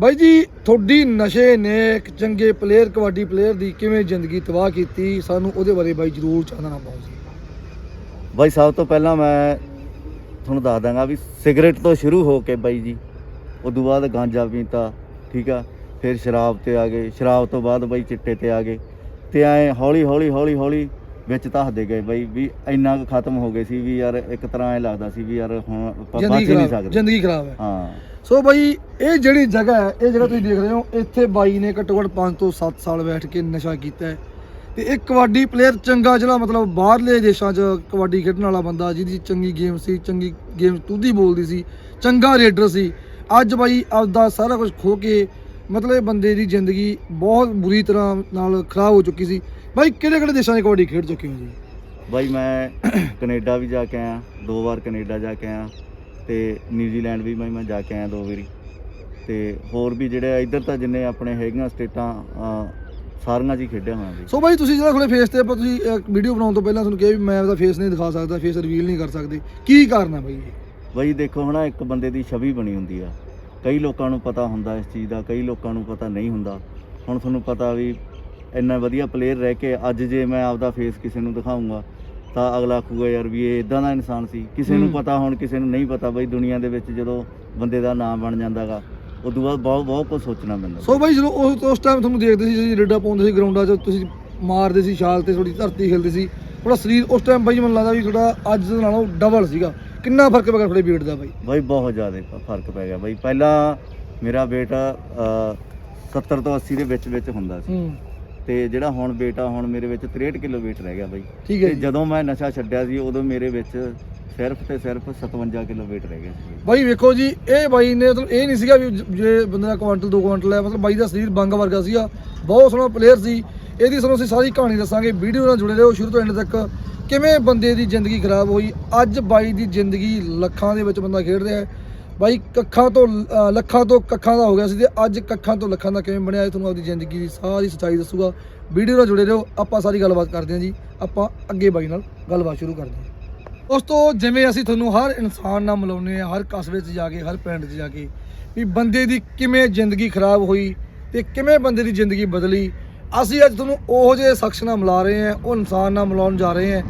ਬਾਈ ਜੀ ਤੁਹਾਡੀ ਨਸ਼ੇ ਨੇ ਇੱਕ ਚੰਗੇ ਪਲੇਅਰ ਕਬੱਡੀ ਪਲੇਅਰ ਦੀ ਕਿਵੇਂ ਜ਼ਿੰਦਗੀ ਤਬਾਹ ਕੀਤੀ? ਸਾਨੂੰ ਉਹਦੇ ਬਾਰੇ ਬਾਈ ਜਰੂਰ ਚਾਨਣਾ ਪਾਓ ਜੀ। ਬਾਈ ਸਭ ਤੋਂ ਪਹਿਲਾਂ ਮੈਂ ਤੁਹਾਨੂੰ ਦੱਸ ਦਾਂਗਾ ਵੀ ਸਿਗਰਟ ਤੋਂ ਸ਼ੁਰੂ ਹੋ ਕੇ ਬਾਈ ਜੀ ਉਦੋਂ ਬਾਅਦ ਗਾਂਜਾ ਪੀਤਾ ਠੀਕ ਆ? ਫਿਰ ਸ਼ਰਾਬ ਤੇ ਆ ਗਏ। ਸ਼ਰਾਬ ਤੋਂ ਬਾਅਦ ਬਾਈ ਚਿੱਟੇ ਤੇ ਆ ਗਏ। ਤੇ ਐ ਹੌਲੀ ਹੌਲੀ ਹੌਲੀ ਹੌਲੀ ਵਿੱਚ ਧੱਸਦੇ ਗਏ ਬਾਈ ਵੀ ਇੰਨਾ ਕੁ ਖਤਮ ਹੋ ਗਏ ਸੀ ਵੀ ਯਾਰ ਇੱਕ ਤਰ੍ਹਾਂ ਐ ਲੱਗਦਾ ਸੀ ਵੀ ਯਾਰ ਹੁਣ ਆਪਾਂ ਬਚ ਹੀ ਨਹੀਂ ਸਕਦੇ। ਜ਼ਿੰਦਗੀ ਖਰਾਬ ਹੈ। ਹਾਂ। ਸੋ ਬਾਈ, ਇਹ ਜਿਹੜੀ ਜਗ੍ਹਾ ਹੈ, ਇਹ ਜਗ੍ਹਾ ਤੁਸੀਂ ਦੇਖ ਰਹੇ ਹੋ, ਇੱਥੇ ਬਾਈ ਨੇ ਘੱਟੋ ਘੱਟ 5 ਤੋਂ 7 ਸਾਲ ਬੈਠ ਕੇ ਨਸ਼ਾ ਕੀਤਾ ਹੈ। ਤੇ ਇੱਕ ਕਬੱਡੀ ਪਲੇਅਰ ਚੰਗਾ ਜਿਹੜਾ ਮਤਲਬ ਬਾਹਰਲੇ ਦੇਸ਼ਾਂ 'ਚ ਕਬੱਡੀ ਖੇਡਣ ਵਾਲਾ ਬੰਦਾ, ਜਿਹਦੀ ਚੰਗੀ ਗੇਮ ਸੀ, ਚੰਗੀ ਗੇਮ ਤੁੱਦੀ ਬੋਲਦੀ ਸੀ, ਚੰਗਾ ਰੇਡਰ ਸੀ, ਅੱਜ ਬਾਈ ਆਪਦਾ ਸਾਰਾ ਕੁਝ ਖੋ ਕੇ ਮਤਲਬ ਇਹ ਬੰਦੇ ਦੀ ਜ਼ਿੰਦਗੀ ਬਹੁਤ ਬੁਰੀ ਤਰ੍ਹਾਂ ਨਾਲ ਖਰਾਬ ਹੋ ਚੁੱਕੀ ਸੀ। ਬਾਈ ਕਿਹੜੇ ਕਿਹੜੇ ਦੇਸ਼ਾਂ 'ਚ ਕਬੱਡੀ ਖੇਡ ਚੁੱਕੇ ਹੋ ਜੀ? ਬਾਈ, ਮੈਂ ਕੈਨੇਡਾ ਵੀ ਜਾ ਕੇ ਆਇਆ, ਦੋ ਵਾਰ ਕੈਨੇਡਾ ਜਾ ਕੇ ਆਇਆ। ਤੇ ਨਿਊਜ਼ੀਲੈਂਡ ਵੀ ਮੈਂ ਮੈਂ ਜਾ ਕੇ ਆਇਆ ਦੋ ਵਾਰੀ। ਤੇ ਹੋਰ ਵੀ ਜਿਹੜੇ ਆ ਇੱਧਰ ਤਾਂ ਜਿੰਨੇ ਆਪਣੇ ਹੈਗੀਆਂ ਸਟੇਟਾਂ ਸਾਰੀਆਂ 'ਚ ਹੀ ਖੇਡਿਆ ਹੋਇਆ ਬਈ ਸੋ ਬਾਈ ਤੁਸੀਂ ਜਿਹੜਾ ਤੁਹਾਡੇ ਫੇਸ ਤੇ ਆਪਾਂ ਤੁਸੀਂ ਵੀਡੀਓ ਬਣਾਉਣ ਤੋਂ ਪਹਿਲਾਂ ਤੁਹਾਨੂੰ ਕਿਹਾ ਵੀ ਮੈਂ ਆਪਦਾ ਫੇਸ ਨਹੀਂ ਦਿਖਾ ਸਕਦਾ ਫੇਸ ਰਿਵੀਲ ਨਹੀਂ ਕਰ ਸਕਦੇ। ਕੀ ਕਾਰਨ ਹੈ ਬਾਈ? ਬਾਈ ਦੇਖੋ ਹਨਾ ਇੱਕ ਬੰਦੇ ਦੀ ਛਵੀ ਬਣੀ ਹੁੰਦੀ ਆ। ਕਈ ਲੋਕਾਂ ਨੂੰ ਪਤਾ ਹੁੰਦਾ ਇਸ ਚੀਜ਼ ਦਾ ਕਈ ਲੋਕਾਂ ਨੂੰ ਪਤਾ ਨਹੀਂ ਹੁੰਦਾ। ਹੁਣ ਤੁਹਾਨੂੰ ਪਤਾ ਵੀ ਇੰਨਾ ਵਧੀਆ ਪਲੇਅਰ ਰਹਿ ਕੇ ਅੱਜ ਜੇ ਮੈਂ ਆਪਦਾ ਫੇਸ ਕਿਸੇ ਨੂੰ ਦਿਖਾਉਂਗਾ ਤਾਂ ਅਗਲਾ ਆਖੂਗਾ ਯਾਰ ਵੀ ਇਹ ਇਦਾਂ ਦਾ ਇਨਸਾਨ ਸੀ। ਕਿਸੇ ਨੂੰ। ਪਤਾ ਹੁਣ ਕਿਸੇ ਨੂੰ ਨਹੀਂ ਪਤਾ ਬਾਈ ਦੁਨੀਆ ਦੇ ਵਿੱਚ ਜਦੋਂ ਬੰਦੇ ਦਾ ਨਾਮ ਬਣ ਜਾਂਦਾਗਾ ਉਦੋਂ ਬਾਅਦ ਬਹੁਤ ਬਹੁਤ ਕੁਝ ਸੋਚਣਾ ਪੈਂਦਾ ਸੋ। ਬਾਈ ਜਦੋਂ ਉਸ ਉਸ ਟਾਈਮ ਤੁਹਾਨੂੰ ਦੇਖਦੇ ਸੀ ਜਦੋਂ ਰੇਡਾ ਪਾਉਂਦੇ ਸੀ ਗਰਾਊਂਡਾਂ 'ਚ ਤੁਸੀਂ ਮਾਰਦੇ ਸੀ ਛਾਲ ਤੇ ਥੋੜੀ ਧਰਤੀ ਹਿਲਦੀ ਸੀ। ਥੋੜਾ ਸਰੀਰ ਉਸ ਟਾਈਮ ਬਾਈ ਮੈਨੂੰ ਲੱਗਦਾ ਵੀ ਥੋੜਾ ਅੱਜ ਦੇ ਨਾਲੋਂ ਡਬਲ ਸੀਗਾ। ਕਿੰਨਾ ਫ਼ਰਕ ਪੈ ਗਿਆ ਤੁਹਾਡੇ weight ਦਾ ਬਾਈ? ਬਾਈ ਬਹੁਤ ਜ਼ਿਆਦਾ ਫ਼ਰਕ ਪੈ ਗਿਆ ਬਾਈ। ਪਹਿਲਾਂ ਮੇਰਾ ਬੇਟਾ 70 ਤੋਂ 80 ਦੇ ਵਿੱਚ ਵਿੱਚ ਹੁੰਦਾ ਸੀ। ਤੇ ਜਿਹੜਾ ਹੁਣ ਬੇਟਾ ਹੁਣ ਮੇਰੇ ਵਿੱਚ 63 ਕਿਲੋ weight ਰਹਿ ਗਿਆ ਬਾਈ। ਠੀਕ ਹੈ ਤੇ ਜੀ। ਜਦੋਂ ਮੈਂ ਨਸ਼ਾ ਛੱਡਿਆ ਸੀ ਉਦੋਂ ਮੇਰੇ ਵਿੱਚ ਸਿਰਫ ਤੇ ਸਿਰਫ 57 ਕਿਲੋ weight ਰਹਿ ਗਿਆ ਸੀ ਬਾਈ। ਵੇਖੋ ਜੀ ਇਹ ਬਾਈ ਨੇ ਮਤਲਬ ਇਹ ਨਹੀਂ ਸੀਗਾ ਵੀ ਜ- ਜੇ ਬੰਦੇ ਦਾ ਕੁਆਂਟਲ 2 ਕੁਆਂਟਲ ਹੈ ਮਤਲਬ ਬਾਈ ਦਾ ਸਰੀਰ ਬੰਗ ਵਰਗਾ ਸੀਗਾ ਬਹੁਤ ਸੋਹਣਾ ਪਲੇਅਰ ਸੀ। ਇਹਦੀ ਤੁਹਾਨੂੰ ਅਸੀਂ ਸਾਰੀ ਕਹਾਣੀ ਦੱਸਾਂਗੇ ਵੀਡੀਓ ਨਾਲ ਜੁੜੇ ਰਹੋ ਸ਼ੁਰੂ ਤੋਂ ਐਂਡ ਤੱਕ। ਕਿਵੇਂ ਬੰਦੇ ਦੀ ਜ਼ਿੰਦਗੀ ਖਰਾਬ ਹੋਈ ਅੱਜ ਬਾਈ ਦੀ ਜ਼ਿੰਦਗੀ ਲੱਖਾਂ ਦੇ ਵਿੱਚ ਬੰਦਾ ਖੇਡ ਰਿਹਾ ਹੈ। ਬਾਈ ਕੱਖਾਂ ਤੋਂ ਲੱਖਾਂ ਤੋਂ ਕੱਖਾਂ ਦਾ ਹੋ ਗਿਆ ਸੀ ਤੇ ਅੱਜ ਕੱਖਾਂ ਤੋਂ ਲੱਖਾਂ ਦਾ ਕਿਵੇਂ ਬਣਿਆ ਇਹ ਤੁਹਾਨੂੰ ਆਪਦੀ ਜ਼ਿੰਦਗੀ ਦੀ ਸਾਰੀ ਸੱਚਾਈ ਦੱਸੂਗਾ। ਵੀਡੀਓ ਨਾਲ ਜੁੜੇ ਰਹੋ, ਆਪਾਂ ਸਾਰੀ ਗੱਲਬਾਤ ਕਰਦੇ ਹਾਂ ਜੀ। ਆਪਾਂ ਅੱਗੇ ਬਾਈ ਨਾਲ ਗੱਲਬਾਤ ਸ਼ੁਰੂ ਕਰਦੇ ਹਾਂ। ਉਸ ਤੋਂ ਜਿਵੇਂ ਅਸੀਂ ਤੁਹਾਨੂੰ ਹਰ ਇਨਸਾਨ ਨਾਲ ਮਿਲਾਉਂਦੇ ਆ ਹਰ ਕਸਬੇ 'ਚ ਜਾ ਕੇ, ਹਰ ਪਿੰਡ 'ਚ ਜਾ ਕੇ, ਵੀ ਬੰਦੇ ਦੀ ਕਿਵੇਂ ਜ਼ਿੰਦਗੀ ਖਰਾਬ ਹੋਈ ਤੇ ਕਿਵੇਂ ਬੰਦੇ ਦੀ ਜ਼ਿੰਦਗੀ ਬਦਲੀ, ਅਸੀਂ ਅੱਜ ਤੁਹਾਨੂੰ ਉਹੋ ਜਿਹੇ ਸ਼ਖਸ ਨਾਲ ਮਿਲਾ ਰਹੇ ਹਾਂ, ਉਹ ਇਨਸਾਨ ਨਾਲ ਮਿਲਾਉਣ ਜਾ ਰਹੇ ਹਾਂ,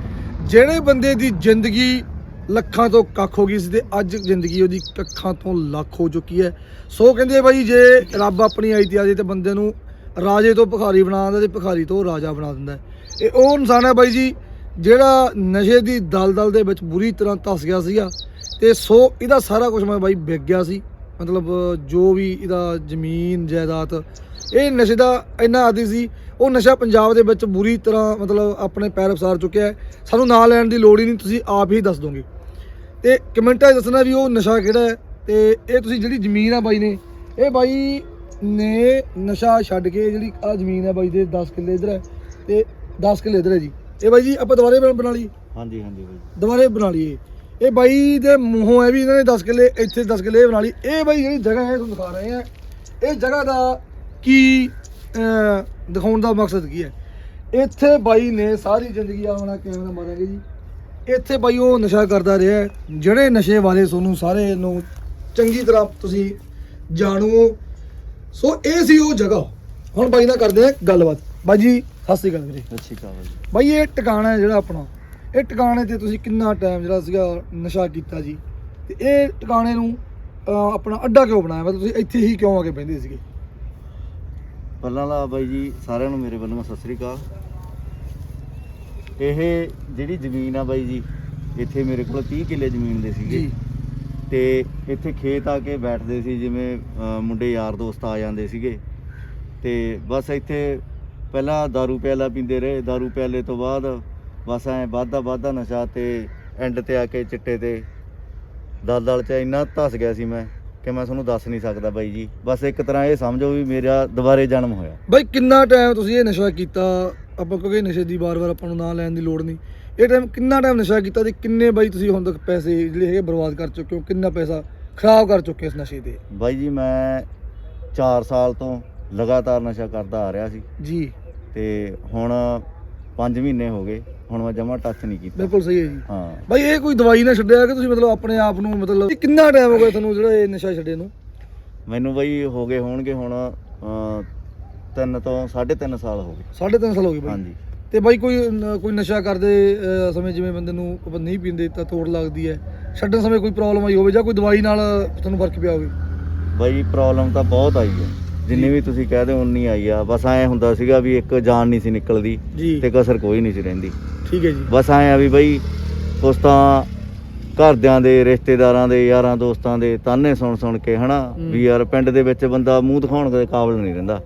ਜਿਹੜੇ ਬੰਦੇ ਦੀ ਜ਼ਿੰਦਗੀ ਲੱਖਾਂ ਤੋਂ ਕੱਖ ਹੋ ਗਈ ਸੀ ਤੇ ਅੱਜ ਜ਼ਿੰਦਗੀ ਉਹਦੀ ਕੱਖਾਂ ਤੋਂ ਲੱਖ ਹੋ ਚੁੱਕੀ ਹੈ। ਸੋ ਕਹਿੰਦੇ ਆ ਬਾਈ, ਜੇ ਰੱਬ ਆਪਣੀ ਆਈ ਤੇ ਆ ਜੇ ਤੇ ਬੰਦੇ ਨੂੰ ਰਾਜੇ ਤੋਂ ਭਿਖਾਰੀ ਬਣਾ ਦਿੰਦਾ ਤੇ ਭਿਖਾਰੀ ਤੋਂ ਰਾਜਾ ਬਣਾ ਦਿੰਦਾ ਇਹ ਉਹ ਇਨਸਾਨ ਹੈ ਬਾਈ ਜੀ, ਜਿਹੜਾ ਨਸ਼ੇ ਦੀ ਦਲਦਲ ਦੇ ਵਿੱਚ ਬੁਰੀ ਤਰ੍ਹਾਂ ਧਸ ਗਿਆ ਸੀਗਾ ਤੇ ਸੋ ਇਹਦਾ ਸਾਰਾ ਕੁਝ ਮੈਂ ਬਾਈ ਵਿਕ ਗਿਆ ਸੀ। ਮਤਲਬ ਜੋ ਵੀ ਇਹਦਾ ਜ਼ਮੀਨ, ਜਾਇਦਾਦ, ਇਹ ਨਸ਼ੇ ਦਾ ਇੰਨਾ ਆਦੀ ਸੀ। ਉਹ ਨਸ਼ਾ ਪੰਜਾਬ ਦੇ ਵਿੱਚ ਬੁਰੀ ਤਰ੍ਹਾਂ ਮਤਲਬ ਆਪਣੇ ਪੈਰ ਪਸਾਰ ਚੁੱਕਿਆ ਹੈ। ਸਾਨੂੰ ਨਾਂ ਲੈਣ ਦੀ ਲੋੜ ਹੀ ਨਹੀਂ, ਤੁਸੀਂ ਆਪ ਹੀ ਦੱਸ ਦੋਗੇ। ਤੇ ਕਮੈਂਟਾਂ 'ਚ ਦੱਸਣਾ ਵੀ ਉਹ ਨਸ਼ਾ ਕਿਹੜਾ ਹੈ ਤੇ ਇਹ ਤੁਸੀਂ ਜਿਹੜੀ ਜ਼ਮੀਨ ਆ ਬਾਈ ਨੇ ਇਹ ਬਾਈ ਨੇ ਨਸ਼ਾ ਛੱਡ ਕੇ ਜਿਹੜੀ ਆ ਜ਼ਮੀਨ ਹੈ ਬਾਈ ਦੇ 10 ਕਿੱਲੇ ਇਧਰ ਹੈ ਤੇ 10 ਕਿੱਲੇ ਇਧਰ ਹੈ ਜੀ। ਇਹ ਬਾਈ ਜੀ ਆਪਾਂ ਦੁਬਾਰੇ ਬਣਾ- ਬਣਾ ਲਈ ਹਾਂਜੀ ਹਾਂਜੀ ਬਾਈ ਦੁਬਾਰੇ ਬਣਾ ਲਈਏ। ਇਹ ਬਾਈ ਦੇ ਮੂੰਹੋਂ ਹੈ ਵੀ ਇਹਨਾਂ ਨੇ 10 ਕਿੱਲੇ ਇੱਥੇ 10 ਕਿੱਲੇ ਇਹ ਬਣਾ ਲਈ। ਇਹ ਬਾਈ ਜਿਹੜੀ ਜਗ੍ਹਾ ਹੈ ਤੁਹਾਨੂੰ ਦਿਖਾ ਰਹੇ ਆ ਇਹ ਜਗ੍ਹਾ ਦਾ ਕੀ ਅਹ, ਦਿਖਾਉਣ ਦਾ ਮਕਸਦ ਕੀ ਹੈ? ਇੱਥੇ ਬਾਈ ਨੇ ਸਾਰੀ ਜ਼ਿੰਦਗੀ ਆਉਣਾ ਕੈਮਰਾ ਮਾਰਾਂਗੇ ਜੀ। ਇੱਥੇ ਬਾਈ ਉਹ ਨਸ਼ਾ ਕਰਦਾ ਰਿਹਾ। ਜਿਹੜੇ ਨਸ਼ੇ ਬਾਰੇ ਤੁਹਾਨੂੰ ਸਾਰੇ ਨੂੰ ਚੰਗੀ ਤਰ੍ਹਾਂ ਤੁਸੀਂ ਜਾਣੋ। ਸੋ ਇਹ ਸੀ ਉਹ ਜਗ੍ਹਾ। ਹੁਣ ਬਾਈ ਨਾਲ ਕਰਦੇ ਆ ਗੱਲਬਾਤ। ਬਾਈ ਜੀ ਸਤਿ ਸ਼੍ਰੀ ਅਕਾਲ ਵੀਰੇ। ਅੱਛੀ ਕਾ ਬਾਈ ਬਾਈ ਇਹ ਟਿਕਾਣਾ ਹੈ ਜਿਹੜਾ ਆਪਣਾ। ਇਹ ਟਿਕਾਣੇ ਤੇ ਤੁਸੀਂ ਕਿੰਨਾ ਟਾਈਮ ਜਿਹੜਾ ਸੀਗਾ ਨਸ਼ਾ ਕੀਤਾ ਜੀ। ਤੇ ਇਹ ਟਿਕਾਣੇ ਨੂੰ ਅਹ, ਆਪਣਾ ਅੱਡਾ ਕਿਉਂ ਬਣਾਇਆ? ਮਤਲਬ ਤੁਸੀਂ ਇੱਥੇ ਹੀ ਕਿਉਂ ਆ ਕੇ ਬਹਿੰਦੇ ਸੀਗੇ? ਪਹਿਲਾਂ ਤਾਂ ਬਾਈ ਜੀ ਸਾਰਿਆਂ ਨੂੰ ਮੇਰੇ ਵੱਲੋਂ ਸਤਿ ਸ੍ਰੀ ਅਕਾਲ। ਇਹ ਜਿਹੜੀ ਜ਼ਮੀਨ ਆ ਬਾਈ ਜੀ ਇੱਥੇ ਮੇਰੇ ਕੋਲ 30 ਕਿੱਲੇ ਜ਼ਮੀਨ ਦੇ ਸੀਗੇ ਜੀ ਤੇ ਇੱਥੇ ਖੇਤ ਆ ਕੇ ਬੈਠਦੇ ਸੀ ਜਿਵੇਂ ਅਹ, ਮੁੰਡੇ ਯਾਰ ਦੋਸਤ ਆ ਜਾਂਦੇ ਸੀਗੇ ਤੇ ਬਸ ਇੱਥੇ ਪਹਿਲਾਂ दारू ਪਿਆਲਾ ਪੀਂਦੇ ਰਹੇ दारू ਪਿਆਲੇ ਤੋਂ ਬਾਅਦ ਬਸ ਐ ਵਾਧਾ ਵਾਧਾ ਨਸ਼ਾ ਤੇ ਐਂਡ ਤੇ ਆ ਕੇ ਚਿੱਟੇ ਤੇ ਦਲ ਦਲ ਚ ਇੰਨਾ ਧਸ ਗਿਆ ਸੀ ਮੈਂ ਕਿ ਮੈਂ ਤੁਹਾਨੂੰ ਦੱਸ ਨਹੀਂ ਸਕਦਾ ਬਾਈ ਜੀ ਬਸ ਇੱਕ ਤਰ੍ਹਾਂ ਇਹ ਸਮਝੋ ਵੀ ਮੇਰਾ ਦੁਬਾਰੇ ਜਨਮ ਹੋਇਆ ਬਾਈ ਕਿੰਨਾ ਟਾਈਮ ਤੁਸੀਂ ਇਹ ਨਸ਼ਾ ਕੀਤਾ ਆਪਾਂ ਕਿਉਂਕਿ ਨਸ਼ੇ ਦੀ ਵਾਰ-ਵਾਰ ਆਪਾਂ ਨੂੰ ਨਾਂ ਲੈਣ ਦੀ ਲੋੜ ਨਹੀਂ। ਇਹ ਟਾਈਮ ਕਿੰਨਾ ਟਾਈਮ ਨਸ਼ਾ ਕੀਤਾ ਤੇ ਕਿੰਨੇ ਬਾਈ ਤੁਸੀਂ ਹੁਣ ਤੱਕ ਪੈਸੇ ਜਿਹੜੇ ਹੈਗੇ ਬਰਬਾਦ ਕਰ ਚੁੱਕੇ ਹੋ ਕਿੰਨਾ ਪੈਸਾ ਖਰਾਬ ਕਰ ਚੁੱਕੇ ਇਸ ਨਸ਼ੇ ਤੇ? ਬਾਈ ਜੀ ਮੈਂ 4 ਸਾਲ ਤੋਂ ਲਗਾਤਾਰ ਨਸ਼ਾ ਕਰਦਾ ਆ ਰਿਹਾ ਸੀ। ਜੀ। ਤੇ ਹੁਣ 5 ਮਹੀਨੇ ਹੋ ਗਏ ਹੁਣ ਮੈਂ ਜਮਾ ਟੱਚ ਨਹੀਂ ਕੀਤਾ। ਬਿਲਕੁਲ ਸਹੀ ਹੈ ਜੀ। ਹਾਂ। ਬਾਈ ਇਹ ਕੋਈ ਦਵਾਈ ਨਾ ਛੱਡਿਆ ਕਿ ਤੁਸੀਂ ਮਤਲਬ ਆਪਣੇ ਆਪ ਨੂੰ ਮਤਲਬ ਕਿੰਨਾ ਟਾਈਮ ਹੋ ਗਿਆ ਤੁਹਾਨੂੰ ਜਿਹੜਾ ਇਹ ਨਸ਼ਾ ਛੱਡੇ ਨੂੰ? ਮੈਨੂੰ ਬਾਈ ਹੋ ਗਏ ਹੋਣਗੇ ਹੁਣ ਤਿੰਨ ਤੋਂ 3.5 ਸਾਲ ਹੋ ਗਏ। ਸਾਢੇ ਤਿੰਨ ਸਾਲ ਹੋ ਗਏ ਬਾਈ? ਹਾਂਜੀ। ਤੇ ਬਾਈ ਕੋਈ ਨ- ਕੋਈ ਨਸ਼ਾ ਕਰਦੇ ਅਹ, ਸਮੇਂ ਜਿਵੇਂ ਬੰਦੇ ਨੂੰ ਆਪਾਂ ਨਹੀਂ ਪੀਂਦੇ ਤਾਂ ਤੋੜ ਲੱਗਦੀ ਹੈ। ਛੱਡਣ ਸਮੇਂ ਕੋਈ ਪ੍ਰੋਬਲਮ ਆਈ ਹੋਵੇ ਜਾਂ ਕੋਈ ਦਵਾਈ ਨਾਲ ਤੁਹਾਨੂੰ ਫ਼ਰਕ ਪਿਆ ਹੋਵੇ? ਬਾਈ ਪ੍ਰੋਬਲਮ ਤਾਂ ਬਹੁਤ ਆਈ ਹੈ। ਜਿੰਨੀ ਵੀ ਤੁਸੀਂ ਕਹਦੇ ਉਨੀ ਆਈ ਆ। ਬਸ ਐ ਹੁੰਦਾ ਸੀਗਾ ਵੀ ਇੱਕ ਜਾਨ ਨਹੀਂ ਸੀ ਨਿਕਲਦੀ ਜੀ। ਤੇ ਕਸਰ ਕੋਈ ਨਹੀਂ ਸੀ ਰਹਿੰਦੀ। ਠੀਕ ਹੈ ਜੀ। ਬਸ ਐ ਆ ਵੀ ਬਈ ਉਸ ਤਾਂ ਘਰਦਿਆਂ ਦੇ ਰਿਸ਼ਤੇਦਾਰਾਂ ਦੇ ਯਾਰਾਂ ਦੋਸਤਾਂ ਦੇ ਤਾਨੇ ਸੁਣ ਸੁਣ ਕੇ ਹਨਾ ਹੂੰ। ਵੀ ਯਾਰ ਪਿੰਡ ਦੇ ਵਿੱਚ ਬੰਦਾ ਮੂੰਹ ਦਿਖਾਉਣ ਦੇ ਕਾਬਿਲ ਨਹੀਂ ਰਹਿੰਦਾ।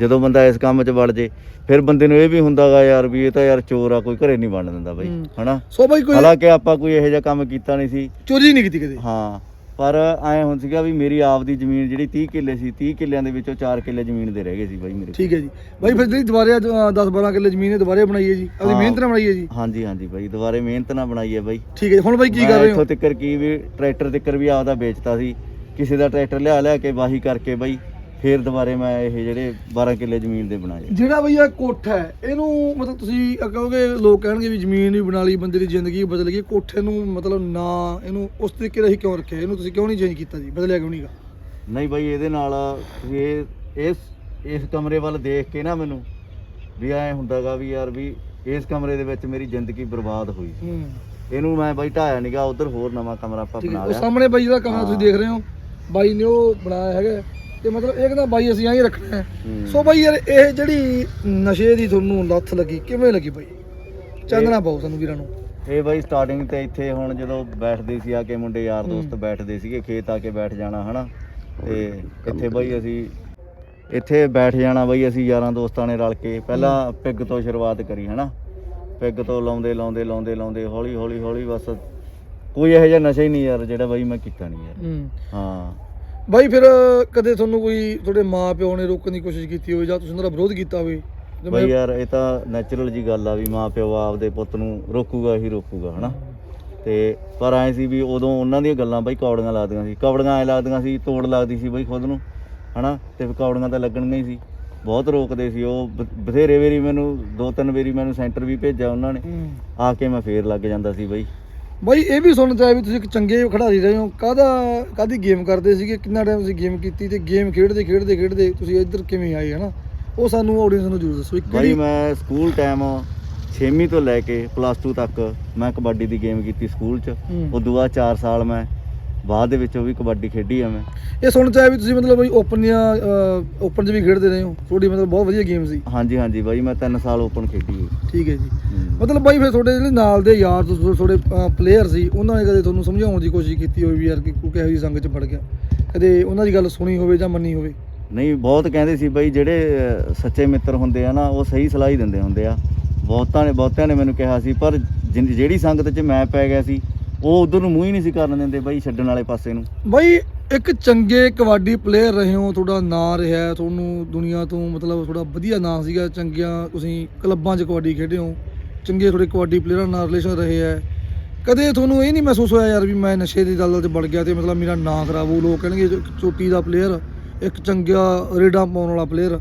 ਜਦੋਂ ਬੰਦਾ ਇਸ ਕੰਮ 'ਚ ਵੜ ਜੇ ਫਿਰ ਬੰਦੇ ਨੂੰ ਇਹ ਵੀ ਹੁੰਦਾਗਾ ਯਾਰ ਵੀ ਇਹ ਤਾਂ ਯਾਰ ਚੋਰ ਆ ਕੋਈ ਘਰੇ ਨਹੀਂ ਵੜਨ ਦਿੰਦਾ ਬਈ। ਹਨਾ? ਸੋ ਬਾਈ ਕੋਈ ਹਾਲਾਂਕਿ ਆਪਾਂ ਕੋਈ ਇਹੋ ਜਿਹਾ ਕੰਮ ਕੀਤਾ ਨਹੀਂ ਸੀ। ਚੋਰੀ ਨਹੀਂ ਕੀਤੀ ਕਦੇ? ਹਾਂ ਪਰ ਐ ਹੁਣ ਸੀਗਾ ਵੀ ਮੇਰੀ ਆਪ ਦੀ ਜ਼ਮੀਨ ਜਿਹੜੀ 30 ਕਿੱਲੇ ਸੀ 30 ਕਿੱਲਿਆਂ ਦੇ ਵਿੱਚੋਂ 4 ਕਿੱਲੇ ਜ਼ਮੀਨ ਦੇ ਰਹਿ ਗਏ ਸੀ ਬਾਈ ਮੇਰੇ ਠੀਕ ਹੈ ਜੀ। ਬਾਈ ਫਿਰ ਜਿਹੜੀ ਦੁਬਾਰੇ 10 12 ਕਿੱਲੇ ਜ਼ਮੀਨ ਦੁਬਾਰੇ ਬਣਾਈ ਹੈ ਜੀ ਆਪਣੀ। ਮਿਹਨਤ ਨਾਲ ਬਣਾਈ ਹੈ ਜੀ। ਹਾਂਜੀ ਹਾਂਜੀ ਬਾਈ ਦੁਬਾਰੇ ਮਿਹਨਤ ਨਾਲ ਬਣਾਈ ਹੈ ਬਾਈ। ਠੀਕ ਹੈ ਜੀ। ਹੁਣ ਬਾਈ ਕੀ ਕਰ ਰਹੇ ਹੋ? ਇੱਥੋਂ ਤੱਕਰ ਕੀ ਵੀ ਟਰੈਕਟਰ ਤੱਕਰ ਵੀ ਆਪਦਾ ਵੇਚਤਾ ਸੀ। ਕਿਸੇ ਦਾ ਟਰੈਕਟਰ ਲਿਆ ਲਿਆ ਕੇ ਵਾਹੀ ਕਰਕੇ ਬਾਈ ਫੇਰ ਦੁਬਾਰੇ ਮੈਂ ਇਹ ਜਿਹੜੇ 12 ਕਿੱਲੇ ਜ਼ਮੀਨ ਦੇ ਬਣਾਏ। ਜਿਹੜਾ ਬਈ ਇਹ ਕੋਠਾ ਹੈ ਇਹਨੂੰ ਮਤਲਬ ਤੁਸੀਂ ਕਹੋਗੇ ਲੋਕ ਕਹਿਣਗੇ ਵੀ ਜ਼ਮੀਨ ਵੀ ਬਣਾ ਲਈ ਬੰਦੇ ਦੀ ਜ਼ਿੰਦਗੀ ਬਦਲ ਗਈ ਕੋਠੇ ਨੂੰ ਮਤਲਬ ਨਾ ਇਹਨੂੰ ਉਸ ਤਰੀਕੇ ਦਾ ਹੀ ਕਿਉਂ ਰੱਖਿਆ? ਇਹਨੂੰ ਤੁਸੀਂ ਕਿਉਂ ਨਹੀਂ ਚੇਂਜ ਕੀਤਾ ਜੀ? ਬਦਲਿਆ ਕਿਉਂ ਨਹੀਂਗਾ ਨਹੀਂ ਬਾਈ ਇਹਦੇ ਨਾਲ ਇਹ ਇਸ ਇਸ ਕਮਰੇ ਵੱਲ ਦੇਖ ਕੇ ਨਾ ਮੈਨੂੰ ਵੀ ਐ ਹੁੰਦਾਗਾ ਵੀ ਯਾਰ ਵੀ ਇਸ ਕਮਰੇ ਦੇ ਵਿੱਚ ਮੇਰੀ ਜ਼ਿੰਦਗੀ ਬਰਬਾਦ ਹੋਈ। ਇਹਨੂੰ ਮੈਂ ਬਾਈ ਢਾਇਆ ਨਹੀਂਗਾ ਉਧਰ ਹੋਰ ਨਵਾਂ ਕਮਰਾ ਆਪਾਂ ਬਣਾ ਉਹ ਲਿਆ। ਸਾਹਮਣੇ ਬਾਈ ਜਿਹੜਾ ਕਮਰਾ ਤੁਸੀਂ। ਦੇਖ ਰਹੇ ਹੋ ਬਾਈ ਨੇ ਉਹ ਬਣਾਇਆ ਹੈਗਾ। ਤੇ ਮਤਲਬ ਇਹ ਕਹਿੰਦਾ ਬਾਈ ਅਸੀਂ ਐਂ ਰੱਖਣਾ ਹੈ। ਸੋ ਬਾਈ ਯਾਰ ਇਹ ਜਿਹੜੀ ਨਸ਼ੇ ਦੀ ਤੁਹਾਨੂੰ ਲੱਤ ਲੱਗੀ ਕਿਵੇਂ ਲੱਗੀ ਬਾਈ? ਚਾਨਣਾ ਪਾਓ ਸਾਨੂੰ ਵੀਰਾਂ ਨੂੰ। ਇਹ ਬਾਈ ਸਟਾਰਟਿੰਗ ਤੇ ਇੱਥੇ ਹੁਣ ਜਦੋਂ ਬੈਠਦੇ ਸੀ ਆ ਕੇ ਮੁੰਡੇ ਯਾਰ ਦੋਸਤ। ਬੈਠਦੇ ਸੀਗੇ ਖੇਤ ਆ ਕੇ ਬੈਠ ਜਾਣਾ ਹਨਾ? ਤੇ ਇੱਥੇ ਬਾਈ ਅਸੀਂ ਇੱਥੇ ਬੈਠ ਜਾਣਾ ਬਾਈ ਅਸੀਂ ਯਾਰਾਂ ਦੋਸਤਾਂ ਨੇ ਰਲ ਕੇ। ਪਹਿਲਾਂ ਪਿੱਗ ਤੋਂ ਸ਼ੁਰੂਆਤ ਕਰੀ ਹਨਾ? ਪਿੱਗ ਤੋਂ ਲਾਉਂਦੇ ਲਾਉਂਦੇ ਲਾਉਂਦੇ ਲਾਉਂਦੇ ਹੌਲੀ ਹੌਲੀ ਹੌਲੀ ਬਸ। ਕੋਈ ਇਹੋ ਜਿਹਾ ਨਸ਼ਾ ਹੀ ਨਹੀਂ ਯਾਰ ਜਿਹੜਾ ਬਾਈ ਮੈਂ ਕੀਤਾ ਨਹੀਂ ਯਾਰ। ਹਾਂ। ਬਾਈ ਫਿਰ ਕਦੇ ਤੁਹਾਨੂੰ ਕੋਈ ਤੁਹਾਡੇ ਮਾਂ ਪਿਓ ਨੇ ਰੋਕਣ ਦੀ ਕੋਸ਼ਿਸ਼ ਕੀਤੀ ਹੋਵੇ ਜਾਂ ਤੁਸੀਂ ਉਹਨਾਂ ਦਾ ਵਿਰੋਧ ਕੀਤਾ ਹੋਵੇ? ਬਾਈ ਯਾਰ ਇਹ ਤਾਂ ਨੈਚੁਰਲ ਜੀ ਗੱਲ ਆ ਵੀ ਮਾਂ ਪਿਓ ਆਪਦੇ ਪੁੱਤ ਨੂੰ ਰੋਕੂਗਾ ਹੀ ਰੋਕੂਗਾ ਹਨਾ? ਤੇ ਪਰ ਐ ਸੀ ਵੀ ਉਦੋਂ ਉਹਨਾਂ ਦੀਆਂ ਗੱਲਾਂ ਬਾਈ ਕੌੜੀਆਂ ਲੱਗਦੀਆਂ ਸੀ। ਕੌੜੀਆਂ ਐ ਲੱਗਦੀਆਂ ਸੀ ਤੋੜ ਲੱਗਦੀ ਸੀ ਬਾਈ ਖੁਦ ਨੂੰ ਹਨਾ? ਤੇ ਕੌੜੀਆਂ ਤਾਂ ਲੱਗਣੀਆਂ ਹੀ ਸੀ। ਬਹੁਤ ਰੋਕਦੇ ਸੀ ਉਹ। ਬਥੇਰੇ ਵਾਰੀ ਮੈਨੂੰ ਦੋ ਤਿੰਨ ਵਾਰੀ ਮੈਨੂੰ ਸੈਂਟਰ ਵੀ ਭੇਜਿਆ ਉਹਨਾਂ ਨੇ। ਆ ਕੇ ਮੈਂ ਫੇਰ ਲੱਗ ਜਾਂਦਾ ਸੀ ਬਾਈ। ਬਾਈ ਇਹ ਵੀ ਸੁਣਨ ਚ ਆਇਆ ਵੀ ਤੁਸੀਂ ਇੱਕ ਚੰਗੇ ਖਿਡਾਰੀ ਰਹੇ ਹੋ। ਕਾਹਦਾ ਕਾਹਦੀ ਗੇਮ ਕਰਦੇ ਸੀਗੇ? ਕਿੰਨਾ ਟਾਈਮ ਤੁਸੀਂ ਗੇਮ ਕੀਤੀ ਤੇ ਗੇਮ ਖੇਡਦੇ ਖੇਡਦੇ ਖੇਡਦੇ ਤੁਸੀਂ ਇੱਧਰ ਕਿਵੇਂ ਆਏ ਹਨਾ? ਉਹ ਸਾਨੂੰ ਆਡੀਅנס ਨੂੰ ਜ਼ਰੂਰ ਦੱਸੋ। ਬਾਈ ਮੈਂ ਸਕੂਲ ਟਾਈਮ 6ਵੀਂ ਤੋਂ ਲੈ ਕੇ ਪਲੱਸ 2 ਤੱਕ ਮੈਂ ਕਬੱਡੀ ਦੀ ਗੇਮ ਕੀਤੀ ਸਕੂਲ 'ਚ। ਹੂੰ। ਉਦੋਂ ਬਾਅਦ 4 ਸਾਲ ਮੈਂ ਬਾਅਦ ਦੇ ਵਿੱਚ ਉਹ ਵੀ ਕਬੱਡੀ ਖੇਡੀ ਆ ਮੈਂ। ਇਹ ਸੁਣਨ ਚ ਆਇਆ ਵੀ ਤੁਸੀਂ ਮਤਲਬ ਬਾਈ ਓਪਨ ਜਾਂ ਓਪਨ 'ਚ ਵੀ ਖੇਡਦੇ ਰਹੇ ਹੋ। ਤੁਹਾਡੀ ਮਤਲਬ ਬਹੁਤ ਵਧੀਆ ਗੇਮ ਸੀ। ਹਾਂਜੀ ਹਾਂਜੀ ਬਾਈ ਮੈਂ 3 ਸਾਲ ਓਪਨ ਖੇਡੀ ਹੋਈ ਠੀਕ ਹੈ ਜੀ। ਹੂੰ। ਮਤਲਬ ਬਾਈ ਫਿਰ ਤੁਹਾਡੇ ਜਿਹੜੇ ਨਾਲ ਦੇ ਯਾਰ ਤੁਹਾਡੇ ਪਲੇਅਰ ਸੀ ਉਹਨਾਂ ਨੇ ਕਦੇ ਤੁਹਾਨੂੰ ਸਮਝਾਉਣ ਦੀ ਕੋਸ਼ਿਸ਼ ਕੀਤੀ ਹੋਵੇ ਵੀ ਯਾਰ ਕਿ ਕਿਹੋ ਜਿਹੀ ਸੰਗਤ 'ਚ ਫੜ ਗਿਆ? ਕਦੇ ਉਹਨਾਂ ਦੀ ਗੱਲ ਸੁਣੀ ਹੋਵੇ ਜਾਂ ਮੰਨੀ ਹੋਵੇ? ਨਹੀਂ ਬਹੁਤ ਕਹਿੰਦੇ ਸੀ ਬਈ ਜਿਹੜੇ ਸੱਚੇ ਮਿੱਤਰ ਹੁੰਦੇ ਆ ਨਾ ਉਹ ਸਹੀ ਸਲਾਹ ਹੀ ਦਿੰਦੇ ਹੁੰਦੇ ਆ। ਬਹੁਤਾਂ ਨੇ ਬਹੁਤਿਆਂ ਨੇ ਮੈਨੂੰ ਕਿਹਾ ਸੀ ਪਰ ਜਿਹੜੀ ਸੰਗਤ 'ਚ ਮੈਂ ਪੈ ਗਿਆ ਸੀ ਉਹ ਉਧਰ ਨੂੰ ਮੂੰਹ ਹੀ ਨਹੀਂ ਸੀ ਕਰਨ ਦਿੰਦੇ ਬਈ ਛੱਡਣ ਵਾਲੇ ਪਾਸੇ ਨੂੰ। ਬਾਈ, ਇੱਕ ਚੰਗੇ ਕਬੱਡੀ ਪਲੇਅਰ ਰਹੇ ਹੋ, ਤੁਹਾਡਾ ਨਾਂ ਰਿਹਾ ਤੁਹਾਨੂੰ ਦੁਨੀਆ ਤੋਂ ਮਤਲਬ ਤੁਹਾਡਾ ਵਧੀਆ ਨਾਂ ਸੀਗਾ, ਚੰਗੀਆਂ ਤੁਸੀਂ ਕਲੱਬਾਂ 'ਚ ਕਬੱਡੀ ਖੇਡੇ ਹੋ, ਚੰਗੇ ਤੁਹਾਡੇ ਕਬੱਡੀ ਪਲੇਅਰਾਂ ਨਾਲ ਰਿਲੇਸ਼ਨ ਰਹੇ ਹੈ। ਕਦੇ ਤੁਹਾਨੂੰ ਇਹ ਨਹੀਂ ਮਹਿਸੂਸ ਹੋਇਆ ਯਾਰ ਵੀ ਮੈਂ ਨਸ਼ੇ ਦੀ ਦਲਦਲ 'ਚ ਵੜ ਗਿਆ ਤੇ ਮਤਲਬ ਮੇਰਾ ਨਾਂ ਖਰਾਬ ਹੋ ਲੋਕ ਕਹਿਣਗੇ ਇੱਕ ਚੋਟੀ ਦਾ ਪਲੇਅਰ ਇੱਕ ਚੰਗਾ ਰੇਡਾਂ ਪਾਉਣ ਵਾਲਾ ਪਲੇਅਰ